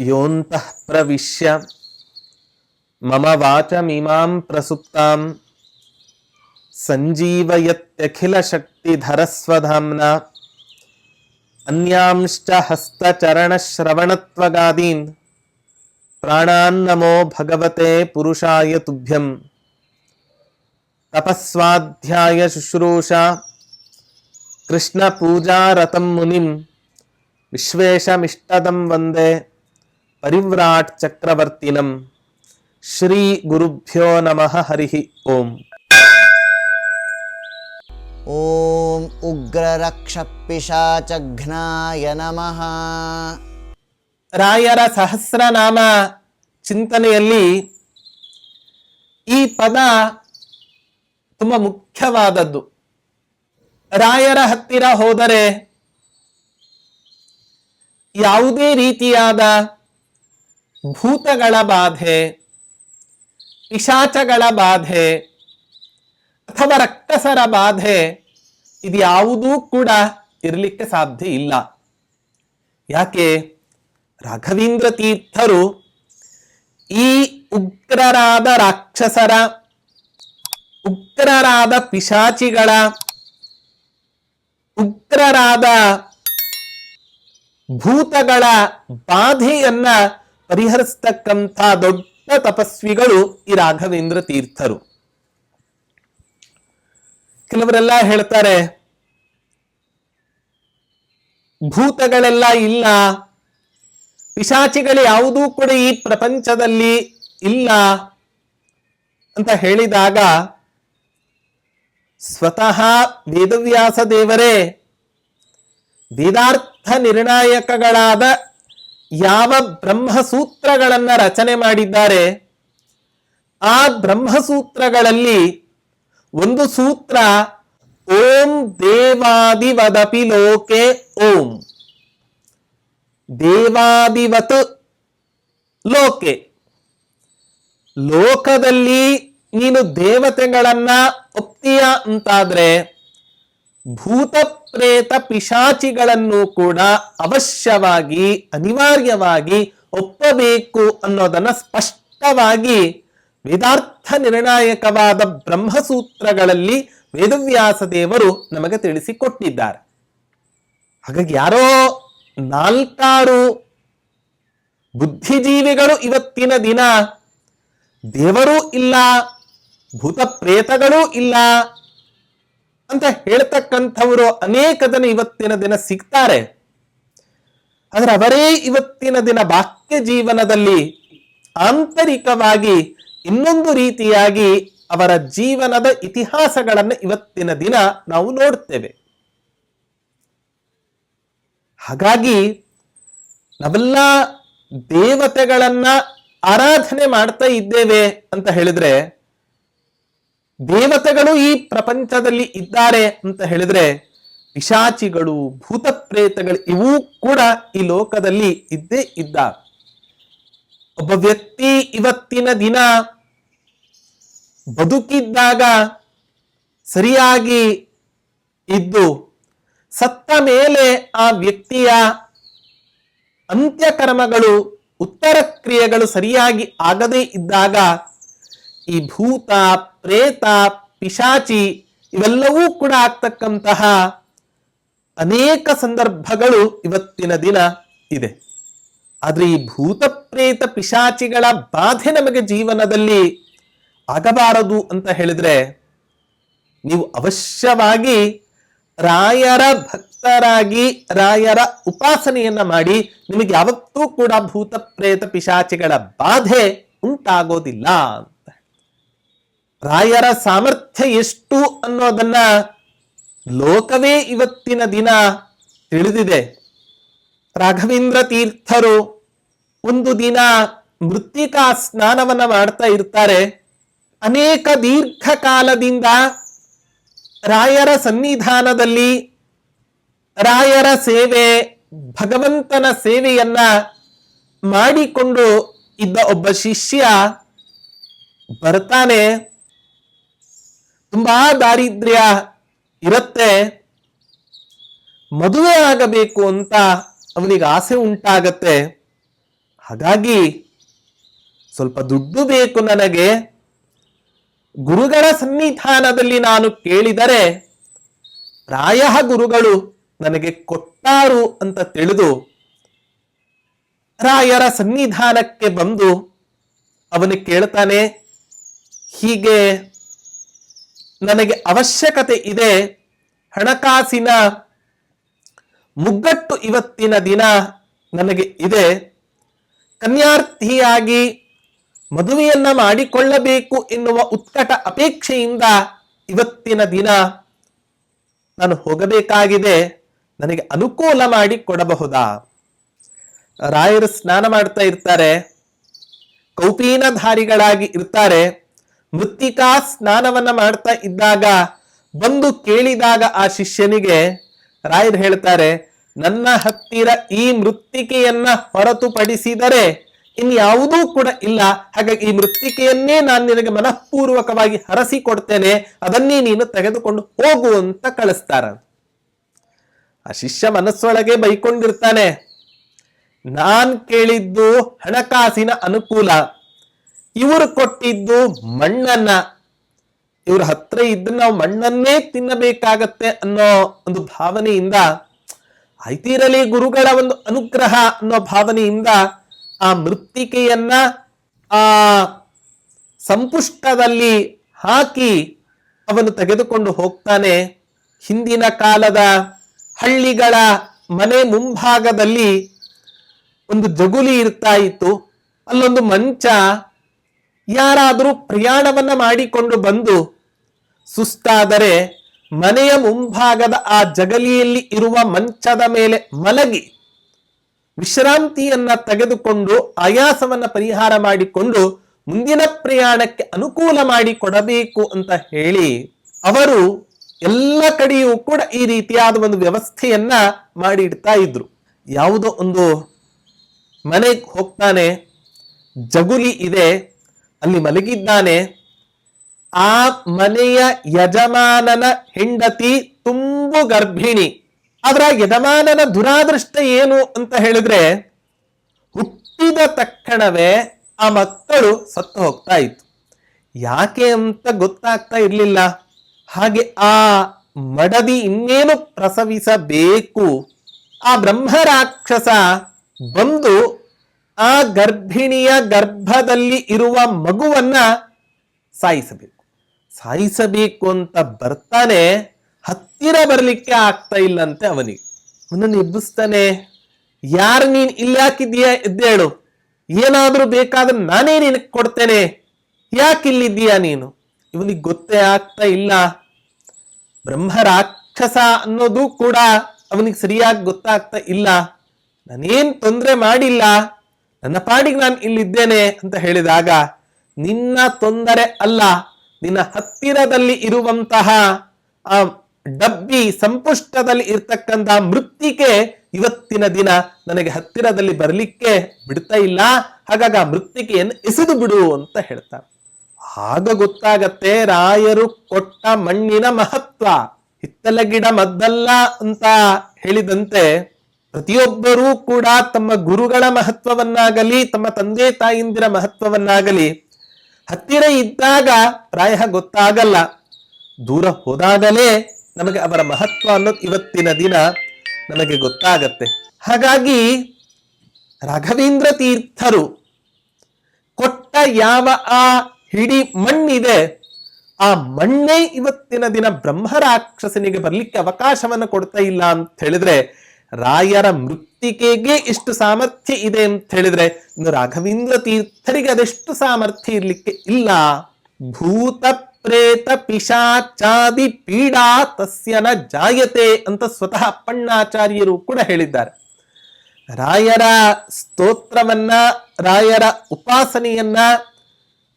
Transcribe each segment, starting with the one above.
योऽन्तः प्रविश्य। मम वाचमिमां प्रसुप्तां सञ्जीवयत्यखिलशक्तिधरस्वधाम्ना। अन्यांश्च हस्तचरणश्रवणत्वगादीन्। प्राणान्नमो भगवते पुरुषाय तपस्वाध्याय शुश्रूषा। कृष्णपूजारतं मुनिं विश्वेशमिष्टदं वंदे। ಪರಿವ್ರಾಟ್ ಚಕ್ರವರ್ತಿನಂ ಶ್ರೀ ಗುರುಭ್ಯೋ ನಮಃ ಹರಿಹಿ ಓಂ ಓಂ ಉಗ್ರರಕ್ಷಪಿಶಾಚಘ್ನಾಯ ನಮಃ ರಾಯರ ಸಹಸ್ರನಾಮ ಚಿಂತನೆಯಲ್ಲಿ ಈ ಪದ ತುಂಬ ಮುಖ್ಯವಾದದ್ದು. ರಾಯರ ಹತ್ತಿರ ಹೋದರೆ ಯಾವುದೇ ರೀತಿಯಾದ ಭೂತಗಳ ಬಾಧೆ, ಪಿಶಾಚಗಳ ಬಾಧೆ, ಅಥವಾ ರಕ್ತಸರ ಬಾಧೆ ಇದ್ಯಾವುದೂ ಕೂಡ ಇರಲಿಕ್ಕೆ ಸಾಧ್ಯ ಇಲ್ಲ. ಯಾಕೆ? ರಾಘವೇಂದ್ರ ತೀರ್ಥರು ಈ ಉಗ್ರರಾದ ರಾಕ್ಷಸರ, ಉಗ್ರರಾದ ಪಿಶಾಚಿಗಳ, ಉಗ್ರರಾದ ಭೂತಗಳ ಬಾಧೆಯನ್ನ ಪರಿಹರಿಸ್ತಕ್ಕಂಥ ದೊಡ್ಡ ತಪಸ್ವಿಗಳು ಈ ರಾಘವೇಂದ್ರ ತೀರ್ಥರು. ಕೆಲವರೆಲ್ಲ ಹೇಳ್ತಾರೆ, ಭೂತಗಳೆಲ್ಲ ಇಲ್ಲ, ಪಿಶಾಚಿಗಳು ಯಾವುದೂ ಕೂಡ ಈ ಪ್ರಪಂಚದಲ್ಲಿ ಇಲ್ಲ ಅಂತ ಹೇಳಿದಾಗ, ಸ್ವತಃ ವೇದವ್ಯಾಸ ದೇವರೇ, ವೇದಾರ್ಥ ನಿರ್ಣಾಯಕಗಳಾದ ಯಾವ ಬ್ರಹ್ಮಸೂತ್ರಗಳನ್ನು ರಚನೆ ಮಾಡಿದ್ದಾರೆ, ಆ ಬ್ರಹ್ಮಸೂತ್ರಗಳಲ್ಲಿ ಒಂದು ಸೂತ್ರ, ಓಂ ದೇವಾದಿವದಪಿ ಲೋಕೆ ಓಂ. ದೇವಾದಿವತ್ ಲೋಕೆ. ಲೋಕದಲ್ಲಿ ನೀನು ದೇವತೆಗಳನ್ನ ಒಪ್ತೀಯ ಅಂತಾದ್ರೆ ಭೂತ ಪ್ರೇತ ಪಿಶಾಚಿಗಳನ್ನು ಕೂಡ ಅವಶ್ಯವಾಗಿ, ಅನಿವಾರ್ಯವಾಗಿ ಒಪ್ಪಬೇಕು ಅನ್ನೋದನ್ನ ಸ್ಪಷ್ಟವಾಗಿ ವೇದಾರ್ಥ ನಿರ್ಣಾಯಕವಾದ ಬ್ರಹ್ಮಸೂತ್ರಗಳಲ್ಲಿ ವೇದವ್ಯಾಸ ದೇವರು ನಮಗೆ ತಿಳಿಸಿಕೊಟ್ಟಿದ್ದಾರೆ. ಹಾಗಾಗಿ ಯಾರೋ ನಾಲ್ಕಾರು ಬುದ್ಧಿಜೀವಿಗಳು ಇವತ್ತಿನ ದಿನ ದೇವರೂ ಇಲ್ಲ ಭೂತ ಪ್ರೇತಗಳೂ ಇಲ್ಲ ಅಂತ ಹೇಳ್ತಕ್ಕಂಥವರು ಅನೇಕ ಜನ ಇವತ್ತಿನ ದಿನ ಸಿಗ್ತಾರೆ. ಆದ್ರೆ ಅವರೇ ಇವತ್ತಿನ ದಿನ ಬಾಕ್ಯ ಜೀವನದಲ್ಲಿ ಆಂತರಿಕವಾಗಿ ಇನ್ನೊಂದು ರೀತಿಯಾಗಿ ಅವರ ಜೀವನದ ಇತಿಹಾಸಗಳನ್ನು ಇವತ್ತಿನ ದಿನ ನಾವು ನೋಡ್ತೇವೆ. ಹಾಗಾಗಿ ನಾವೆಲ್ಲ ದೇವತೆಗಳನ್ನ ಆರಾಧನೆ ಮಾಡ್ತಾ ಇದ್ದೇವೆ ಅಂತ ಹೇಳಿದ್ರೆ ದೇವತೆಗಳು ಈ ಪ್ರಪಂಚದಲ್ಲಿ ಇದ್ದಾರೆ ಅಂತ ಹೇಳಿದ್ರೆ ಪಿಶಾಚಿಗಳು ಭೂತ ಪ್ರೇತಗಳು ಇವೂ ಕೂಡ ಈ ಲೋಕದಲ್ಲಿ ಇದ್ದೇ ಇದ್ದ. ಒಬ್ಬ ವ್ಯಕ್ತಿ ಇವತ್ತಿನ ದಿನ ಬದುಕಿದ್ದಾಗ ಸರಿಯಾಗಿ ಇದ್ದು ಸತ್ತ ಮೇಲೆ ಆ ವ್ಯಕ್ತಿಯ ಅಂತ್ಯಕರ್ಮಗಳು ಉತ್ತರ ಕ್ರಿಯೆಗಳು ಸರಿಯಾಗಿ ಆಗದೇ ಇದ್ದಾಗ ಈ ಭೂತ, ಪ್ರೇತ, ಪಿಶಾಚಿ ಇವೆಲ್ಲವೂ ಕೂಡ ಆಗ್ತಕ್ಕಂತಹ ಅನೇಕ ಸಂದರ್ಭಗಳು ಇವತ್ತಿನ ದಿನ ಇದೆ. ಆದ್ರೆ ಈ ಭೂತ, ಪ್ರೇತ, ಪಿಶಾಚಿಗಳ ಬಾಧೆ ನಮಗೆ ಜೀವನದಲ್ಲಿ ಆಗಬಾರದು ಅಂತ ಹೇಳಿದ್ರೆ ನೀವು ಅವಶ್ಯವಾಗಿ ರಾಯರ ಭಕ್ತರಾಗಿ ರಾಯರ ಉಪಾಸನೆಯನ್ನ ಮಾಡಿ ನಿಮಗೆ ಯಾವತ್ತೂ ಕೂಡ ಭೂತ, ಪ್ರೇತ, ಪಿಶಾಚಿಗಳ ಬಾಧೆ ಉಂಟಾಗೋದಿಲ್ಲ ರಾಯರ ಸಾಮರ್ಥ್ಯ ಎಷ್ಟು ಅನ್ನೋದನ್ನ ಲೋಕವೇ ಇವತ್ತಿನ ದಿನ ತಿಳಿದಿದೆ. ರಾಘವೇಂದ್ರ ತೀರ್ಥರು ಒಂದು ದಿನ ಮೃತ್ತಿಕಾ ಸ್ನಾನವನ್ನ ಮಾಡ್ತಾ ಇರ್ತಾರೆ. ಅನೇಕ ದೀರ್ಘಕಾಲದಿಂದ ರಾಯರ ಸನ್ನಿಧಾನದಲ್ಲಿ ರಾಯರ ಸೇವೆ, ಭಗವಂತನ ಸೇವೆಯನ್ನ ಮಾಡಿಕೊಂಡು ಇದ್ದ ಒಬ್ಬ ಶಿಷ್ಯ ಬರ್ತಾನೆ. ತುಂಬಾ ದಾರಿದ್ರ್ಯ ಇರುತ್ತೆ. ಮದುವೆ ಆಗಬೇಕು ಅಂತ ಅವನಿಗೆ ಆಸೆ ಉಂಟಾಗತ್ತೆ. ಹಾಗಾಗಿ ಸ್ವಲ್ಪ ದುಡ್ಡು ಬೇಕು ನನಗೆ. ಗುರುಗಳ ಸನ್ನಿಧಾನದಲ್ಲಿ ನಾನು ಕೇಳಿದರೆ ಪ್ರಾಯ ಗುರುಗಳು ನನಗೆ ಕೊಟ್ಟಾರು ಅಂತ ತಿಳಿದು ರಾಯರ ಸನ್ನಿಧಾನಕ್ಕೆ ಬಂದು ಅವನು ಕೇಳ್ತಾನೆ, ಹೀಗೆ ನನಗೆ ಅವಶ್ಯಕತೆ ಇದೆ. ಹಣಕಾಸಿನ ಮುಗ್ಗಟ್ಟು ಇವತ್ತಿನ ದಿನ ನನಗೆ ಇದೆ. ಕನ್ಯಾರ್ಥಿಯಾಗಿ ಮದುವೆಯನ್ನ ಮಾಡಿಕೊಳ್ಳಬೇಕು ಎನ್ನುವ ಉತ್ಕಟ ಅಪೇಕ್ಷೆಯಿಂದ ಇವತ್ತಿನ ದಿನ ನಾನು ಹೋಗಬೇಕಾಗಿದೆ. ನನಗೆ ಅನುಕೂಲ ಮಾಡಿ ಕೊಡಬಹುದಾ? ರಾಯರು ಸ್ನಾನ ಮಾಡ್ತಾ ಇರ್ತಾರೆ. ಕೌಪೀನಧಾರಿಗಳಾಗಿ ಇರ್ತಾರೆ. ಮೃತ್ತಿಕಾ ಸ್ನಾನವನ್ನ ಮಾಡ್ತಾ ಇದ್ದಾಗ ಬಂದು ಕೇಳಿದಾಗ ಆ ಶಿಷ್ಯನಿಗೆ ರಾಯರು ಹೇಳ್ತಾರೆ, ನನ್ನ ಹತ್ತಿರ ಈ ಮೃತ್ತಿಕೆಯನ್ನ ಹೊರತುಪಡಿಸಿದರೆ ಇನ್ಯಾವುದೂ ಕೂಡ ಇಲ್ಲ. ಹಾಗಾಗಿ ಈ ಮೃತ್ತಿಕೆಯನ್ನೇ ನಾನು ನಿನಗೆ ಮನಃಪೂರ್ವಕವಾಗಿ ಹರಸಿ ಕೊಡ್ತೇನೆ ಅದನ್ನೇ ನೀನು ತೆಗೆದುಕೊಂಡು ಹೋಗು ಅಂತ ಕಳಿಸ್ತಾರ. ಆ ಶಿಷ್ಯ ಮನಸ್ಸೊಳಗೆ ಬೈಕೊಂಡಿರ್ತಾನೆ, ನಾನ್ ಕೇಳಿದ್ದು ಹಣಕಾಸಿನ ಅನುಕೂಲ. ಇವರು ಕೊಟ್ಟಿದ್ದು ಮಣ್ಣನ್ನ. ಇವ್ರ ಹತ್ರ ಇದ್ದು ನಾವು ಮಣ್ಣನ್ನೇ ತಿನ್ನಬೇಕಾಗತ್ತೆ ಅನ್ನೋ ಒಂದು ಭಾವನೆಯಿಂದ ಐತಿರಲಿ ಗುರುಗಳ ಒಂದು ಅನುಗ್ರಹ ಅನ್ನೋ ಭಾವನೆಯಿಂದ ಆ ಮೃತ್ತಿಕೆಯನ್ನ ಆ ಸಂಪುಷ್ಟದಲ್ಲಿ ಹಾಕಿ ಅವನು ತೆಗೆದುಕೊಂಡು ಹೋಗ್ತಾನೆ. ಹಿಂದಿನ ಕಾಲದ ಹಳ್ಳಿಗಳ ಮನೆ ಮುಂಭಾಗದಲ್ಲಿ ಒಂದು ಜಗುಲಿ ಇರ್ತಾ ಇತ್ತು. ಅಲ್ಲೊಂದು ಮಂಚ ಯಾರಾದರೂ ಪ್ರಯಾಣವನ್ನ ಮಾಡಿಕೊಂಡು ಬಂದು ಸುಸ್ತಾದರೆ ಮನೆಯ ಮುಂಭಾಗದ ಆ ಜಗಲಿಯಲ್ಲಿ ಇರುವ ಮಂಚದ ಮೇಲೆ ಮಲಗಿ ವಿಶ್ರಾಂತಿಯನ್ನ ತೆಗೆದುಕೊಂಡು ಆಯಾಸವನ್ನ ಪರಿಹಾರ ಮಾಡಿಕೊಂಡು ಮುಂದಿನ ಪ್ರಯಾಣಕ್ಕೆ ಅನುಕೂಲ ಮಾಡಿ ಕೊಡಬೇಕು ಅಂತ ಹೇಳಿ ಅವರು ಎಲ್ಲ ಕಡೆಯೂ ಕೂಡ ಈ ರೀತಿಯಾದ ಒಂದು ವ್ಯವಸ್ಥೆಯನ್ನ ಮಾಡಿ ಇಡ್ತಾ ಇದ್ರು. ಯಾವುದೋ ಒಂದು ಮನೆಗೆ ಹೋಗ್ತಾನೆ, ಜಗುಲಿ ಇದೆ ಅಲ್ಲಿ ಮಲಗಿದ್ದಾನೆ. ಆ ಮನೆಯ ಯಜಮಾನನ ಹೆಂಡತಿ ತುಂಬು ಗರ್ಭಿಣಿ. ಆದ್ರ ಯಜಮಾನನ ದುರಾದೃಷ್ಟ ಏನು ಅಂತ ಹೇಳಿದ್ರೆ, ಹುಟ್ಟಿದ ತಕ್ಷಣವೇ ಆ ಮಕ್ಕಳು ಸತ್ತು ಹೋಗ್ತಾ ಇತ್ತು. ಯಾಕೆ ಅಂತ ಗೊತ್ತಾಗ್ತಾ ಇರಲಿಲ್ಲ. ಹಾಗೆ ಆ ಮಡದಿ ಇನ್ನೇನು ಪ್ರಸವಿಸಬೇಕು? ಆ ಬ್ರಹ್ಮರಾಕ್ಷಸ ಬಂದು ಆ ಗರ್ಭಿಣಿಯ ಗರ್ಭದಲ್ಲಿ ಇರುವ ಮಗುವನ್ನ ಸಾಯಿಸಬೇಕು. ಸಾಯಿಸಬೇಕು ಅಂತ ಬರ್ತಾನೆ, ಹತ್ತಿರ ಬರಲಿಕ್ಕೆ ಆಗ್ತಾ ಇಲ್ಲಂತೆ ಅವನಿಗೆ. ಅವನನ್ನು ಎಬ್ಬಿಸ್ತಾನೆ ಯಾರು ನೀನ್ ಇಲ್ಲಾಕಿದ್ದೀಯಾ ಎದ್ದೇಳು ಏನಾದ್ರೂ ಬೇಕಾದ್ರೆ ನಾನೇ ನಿನಗೆ ಕೊಡ್ತೇನೆ. ಯಾಕೆ ಇಲ್ಲಿದ್ದೀಯಾ ನೀನು? ಇವನಿಗೆ ಗೊತ್ತೇ ಆಗ್ತಾ ಇಲ್ಲ. ಬ್ರಹ್ಮ ರಾಕ್ಷಸ ಅನ್ನೋದು ಕೂಡ ಅವನಿಗೆ ಸರಿಯಾಗಿ ಗೊತ್ತಾಗ್ತಾ ಇಲ್ಲ. ನಾನೇನ್ ತೊಂದರೆ ಮಾಡಿಲ್ಲ. ನನ್ನ ಪಾಡಿಗೆ ನಾನು ಇಲ್ಲಿದ್ದೇನೆ ಅಂತ ಹೇಳಿದಾಗ, ನಿನ್ನ ತೊಂದರೆ ಅಲ್ಲ, ನಿನ್ನ ಹತ್ತಿರದಲ್ಲಿ ಇರುವಂತಹ ಆ ಡಬ್ಬಿ ಸಂಪುಷ್ಟದಲ್ಲಿ ಇರ್ತಕ್ಕಂತಹ ಮೃತ್ತಿಕೆ ಇವತ್ತಿನ ದಿನ ನನಗೆ ಹತ್ತಿರದಲ್ಲಿ ಬರಲಿಕ್ಕೆ ಬಿಡ್ತಾ ಇಲ್ಲ. ಹಾಗಾಗಿ ಆ ಮೃತ್ತಿಕೆಯನ್ನು ಎಸೆದು ಬಿಡು ಅಂತ ಹೇಳ್ತಾರೆ. ಆಗ ಗೊತ್ತಾಗತ್ತೆ, ರಾಯರು ಕೊಟ್ಟ ಮಣ್ಣಿನ ಮಹತ್ವ ಹಿತ್ತಲ ಗಿಡ ಮದ್ದಲ್ಲ ಅಂತ ಹೇಳಿದಂತೆ ಪ್ರತಿಯೊಬ್ಬರೂ ಕೂಡ ತಮ್ಮ ಗುರುಗಳ ಮಹತ್ವವನ್ನಾಗಲಿ, ತಮ್ಮ ತಂದೆ ತಾಯಿಂದಿರ ಮಹತ್ವವನ್ನಾಗಲಿ, ಹತ್ತಿರ ಇದ್ದಾಗ ಪ್ರಾಯ ಗೊತ್ತಾಗಲ್ಲ. ದೂರ ಹೋದಾಗಲೇ ನಮಗೆ ಅವರ ಮಹತ್ವ ಅನ್ನೋದು ಇವತ್ತಿನ ದಿನ ನಮಗೆ ಗೊತ್ತಾಗತ್ತೆ. ಹಾಗಾಗಿ ರಾಘವೇಂದ್ರ ತೀರ್ಥರು ಕೊಟ್ಟ ಯಾವ ಆ ಹಿಡಿ ಮಣ್ಣಿದೆ, ಆ ಮಣ್ಣೇ ಇವತ್ತಿನ ದಿನ ಬ್ರಹ್ಮ ರಾಕ್ಷಸನಿಗೆ ಬರ್ಲಿಕ್ಕೆ ಅವಕಾಶವನ್ನು ಕೊಡ್ತಾ ಇಲ್ಲ ಅಂತ ಹೇಳಿದ್ರೆ ರಾಯರ ಮೃತ್ತಿಕೆಗೆ ಇಷ್ಟು ಸಾಮರ್ಥ್ಯ ಇದೆ ಅಂತ ಹೇಳಿದ್ರೆ, ಇನ್ನು ರಾಘವೇಂದ್ರ ತೀರ್ಥರಿಗೆ ಅದೆಷ್ಟು ಸಾಮರ್ಥ್ಯ ಇರ್ಲಿಕ್ಕೆ ಇಲ್ಲ. ಭೂತ ಪ್ರೇತ ಪಿಶಾಚಾದಿ ಪೀಡಾ ತಸ್ಯನ ಜಾಯತೆ ಅಂತ ಸ್ವತಃ ಅಪ್ಪಣ್ಣಾಚಾರ್ಯರು ಕೂಡ ಹೇಳಿದ್ದಾರೆ. ರಾಯರ ಸ್ತೋತ್ರವನ್ನ, ರಾಯರ ಉಪಾಸನೆಯನ್ನ,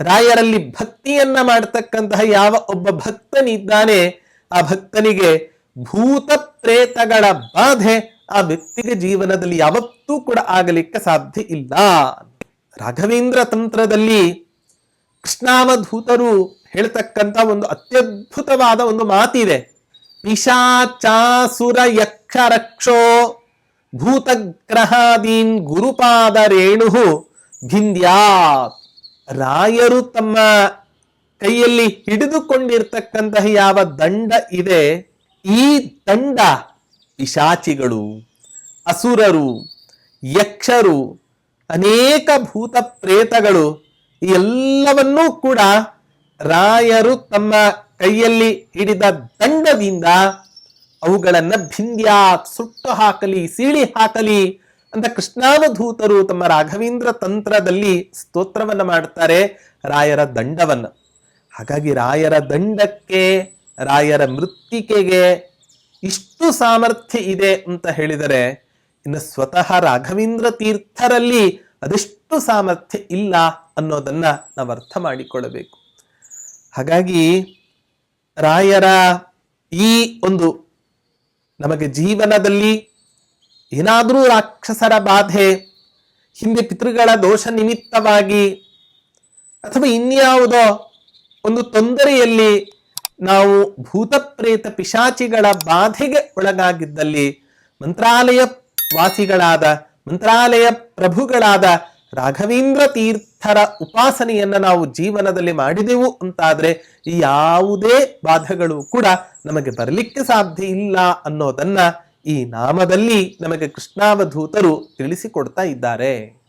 ರಾಯರಲ್ಲಿ ಭಕ್ತಿಯನ್ನ ಮಾಡತಕ್ಕಂತಹ ಯಾವ ಒಬ್ಬ ಭಕ್ತನಿದ್ದಾನೆ, ಆ ಭಕ್ತನಿಗೆ ಭೂತ ಪ್ರೇತಗಳ ಬಾಧೆ ಆ ವ್ಯಕ್ತಿಗೆ ಜೀವನದಲ್ಲಿ ಯಾವತ್ತೂ ಕೂಡ ಆಗಲಿಕ್ಕೆ ಸಾಧ್ಯ ಇಲ್ಲ. ರಾಘವೇಂದ್ರ ತಂತ್ರದಲ್ಲಿ ಕೃಷ್ಣಾವಧೂತರು ಹೇಳ್ತಕ್ಕಂತ ಒಂದು ಅತ್ಯದ್ಭುತವಾದ ಒಂದು ಮಾತಿದೆ. ಪಿಶಾಚಾಸುರ ಯಕ್ಷ ರಕ್ಷೋ ಭೂತಗ್ರಹಾದೀನ್ ಗುರುಪಾದ ರೇಣು ಭಿಂದ್ಯಾ. ರಾಯರು ತಮ್ಮ ಕೈಯಲ್ಲಿ ಹಿಡಿದುಕೊಂಡಿರ್ತಕ್ಕಂತಹ ಯಾವ ದಂಡ ಇದೆ? ಈ ದಂಡ ಪಿಶಾಚಿಗಳು, ಅಸುರರು, ಯಕ್ಷರು, ಅನೇಕ ಭೂತ ಪ್ರೇತಗಳು ಎಲ್ಲವನ್ನೂ ಕೂಡ ರಾಯರು ತಮ್ಮ ಕೈಯಲ್ಲಿ ಹಿಡಿದ ದಂಡದಿಂದ ಅವುಗಳನ್ನು ಭಿಂದ್ಯಾ, ಸುಟ್ಟು ಹಾಕಲಿ, ಸೀಳಿ ಹಾಕಲಿ ಅಂತ ಕೃಷ್ಣಾವಧೂತರು ತಮ್ಮ ರಾಘವೇಂದ್ರ ತಂತ್ರದಲ್ಲಿ ಸ್ತೋತ್ರವನ್ನು ಮಾಡ್ತಾರೆ, ರಾಯರ ದಂಡವನ್ನು. ಹಾಗಾಗಿ ರಾಯರ ದಂಡಕ್ಕೆ, ರಾಯರ ಮೃತ್ತಿಕೆಗೆ ಇಷ್ಟು ಸಾಮರ್ಥ್ಯ ಇದೆ ಅಂತ ಹೇಳಿದರೆ, ಇನ್ನು ಸ್ವತಃ ರಾಘವೇಂದ್ರ ತೀರ್ಥರಲ್ಲಿ ಅದೆಷ್ಟು ಸಾಮರ್ಥ್ಯ ಇಲ್ಲ ಅನ್ನೋದನ್ನ ನಾವು ಅರ್ಥ ಮಾಡಿಕೊಳ್ಳಬೇಕು. ಹಾಗಾಗಿ ರಾಯರ ಈ ಒಂದು ನಮಗೆ ಜೀವನದಲ್ಲಿ ಏನಾದರೂ ರಾಕ್ಷಸರ ಬಾಧೆ, ಹಿಂದೆ ಪಿತೃಗಳ ದೋಷ ನಿಮಿತ್ತವಾಗಿ ಅಥವಾ ಇನ್ಯಾವುದೋ ಒಂದು ತೊಂದರೆಯಲ್ಲಿ ನಾವು ಭೂತ ಪ್ರೇತ ಪಿಶಾಚಿಗಳ ಬಾಧೆಗೆ ಒಳಗಾಗಿದ್ದಲ್ಲಿ ಮಂತ್ರಾಲಯ ವಾಸಿಗಳಾದ, ಮಂತ್ರಾಲಯ ಪ್ರಭುಗಳಾದ ರಾಘವೇಂದ್ರ ತೀರ್ಥರ ಉಪಾಸನೆಯನ್ನ ನಾವು ಜೀವನದಲ್ಲಿ ಮಾಡಿದೆವು ಅಂತಾದ್ರೆ ಯಾವುದೇ ಬಾಧೆಗಳು ಕೂಡ ನಮಗೆ ಬರಲಿಕ್ಕೆ ಸಾಧ್ಯ ಇಲ್ಲ ಅನ್ನೋದನ್ನ ಈ ನಾಮದಲ್ಲಿ ನಮಗೆ ಕೃಷ್ಣಾವಧೂತರು ತಿಳಿಸಿಕೊಡ್ತಾ ಇದ್ದಾರೆ.